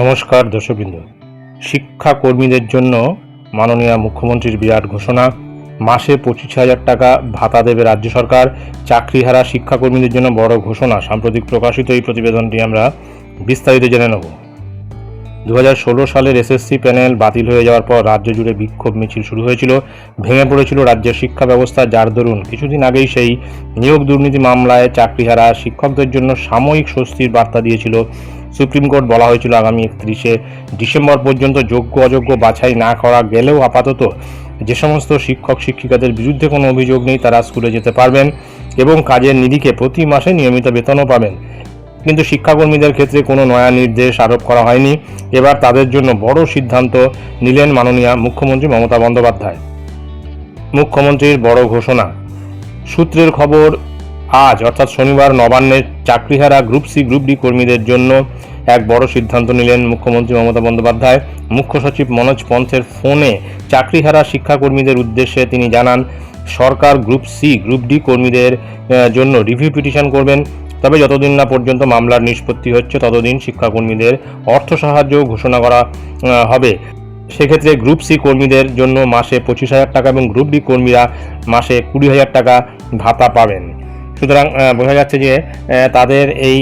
নমস্কার দর্শকবৃন্দ। শিক্ষাকর্মীদের জন্য মাননীয় মুখ্যমন্ত্রীর বিরাট ঘোষণা। মাসে পঁচিশ হাজার টাকা ভাতা দেবে রাজ্য সরকার। চাকরিহারা শিক্ষাকর্মীদের জন্য বড় ঘোষণা। সাম্প্রতিক প্রকাশিত এই প্রতিবেদনটি আমরা বিস্তারিত জেনে নেব। দু হাজার ষোলো সালের এসএসসি প্যানেল বাতিল হয়ে যাওয়ার পর রাজ্য জুড়ে বিক্ষোভ মিছিল শুরু হয়েছিল। ভেঙে পড়েছিল রাজ্যের শিক্ষা ব্যবস্থা, যার দরুন কিছুদিন আগেই সেই নিয়োগ দুর্নীতি মামলায় চাকরিহারা শিক্ষকদের জন্য সাময়িক স্বস্তির বার্তা দিয়েছিল সুপ্রিম কোর্ট বলা হয়েছিল আগামী একত্রিশে ডিসেম্বর পর্যন্ত যোগ্য অযোগ্য বাছাই না করা গেলেও আপাতত যে সমস্ত শিক্ষক শিক্ষিকাদের বিরুদ্ধে কোনো অভিযোগ নেই, তারা স্কুলে যেতে পারবেন এবং কাজের নিরিখে প্রতি মাসে নিয়মিত বেতনও পাবেন। কিন্তু শিক্ষাকর্মীদের ক্ষেত্রে কোনো নয়া নির্দেশ আরোপ করা হয়নি। এবার তাদের জন্য বড় সিদ্ধান্ত নিলেন মাননীয় মুখ্যমন্ত্রী মমতা বন্দ্যোপাধ্যায়। মুখ্যমন্ত্রীর বড় ঘোষণা। সূত্রের খবর, আজ অর্থাৎ শনিবার নবান্নের চাকরিহারা গ্রুপ সি, গ্রুপ ডি কর্মীদের জন্য এক বড় সিদ্ধান্ত নিলেন মুখ্যমন্ত্রী মমতা বন্দ্যোপাধ্যায়। মুখ্য সচিব মনোজ পন্থের ফোনে চাকরিহারা শিক্ষাকর্মীদের উদ্দেশ্যে তিনি জানান, সরকার গ্রুপ সি, গ্রুপ ডি কর্মীদের জন্য রিভিউ পিটিশন করবেন। তবে যতদিন না পর্যন্ত মামলার নিষ্পত্তি হচ্ছে, ততদিন শিক্ষাকর্মীদের অর্থ সাহায্য ঘোষণা করা হবে। সেক্ষেত্রে গ্রুপ সি কর্মীদের জন্য মাসে পঁচিশ হাজার টাকা এবং গ্রুপ ডি কর্মীরা মাসে কুড়ি হাজার টাকা ভাতা পাবেন। সুতরাং বোঝা যাচ্ছে যে তাদের এই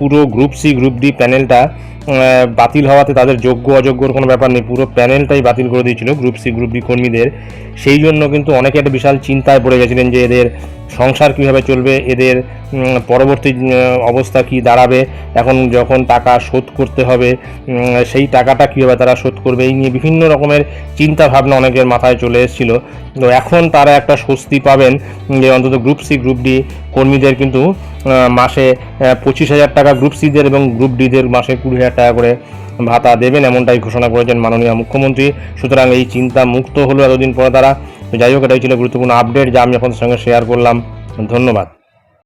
পুরো গ্রুপ সি গ্রুপ ডি প্যানেলটা বাতিল হওয়াতে তাদের যোগ্য অযোগ্যর কোনো ব্যাপার নেই। পুরো প্যানেলটাই বাতিল করে দিয়েছিল গ্রুপ সি, গ্রুপ ডি কর্মীদের। সেই জন্য কিন্তু অনেকে একটা বিশাল চিন্তায় পড়ে গেছিলেন যে এদের সংসার কীভাবে চলবে, এদের পরবর্তী অবস্থা কি দাঁড়াবে। এখন যখন টাকা শোধ করতে হবে সেই টাকাটা কীভাবে তারা শোধ করবে, এই নিয়ে বিভিন্ন রকমের চিন্তা ভাবনা অনেকের মাথায় চলে এসেছিল। তো এখন তারা একটা স্বস্তি পাবেন যে অন্তত গ্রুপ সি, গ্রুপ ডি কর্মীদের কিন্তু মাসে পঁচিশ হাজার টাকা গ্রুপ সিদের এবং গ্রুপ ডিদের মাসে কুড়ি হাজার টাকা করে ভাতা দেবেন, এমনটাই ঘোষণা করেছেন মাননীয় মুখ্যমন্ত্রী। সুতরাং এই চিন্তা মুক্ত হলো এতদিন পরে তারা। যাই হোক, এটাই ছিল গুরুত্বপূর্ণ আপডেট যা আমি আপনাদের সঙ্গে শেয়ার করলাম। ধন্যবাদ।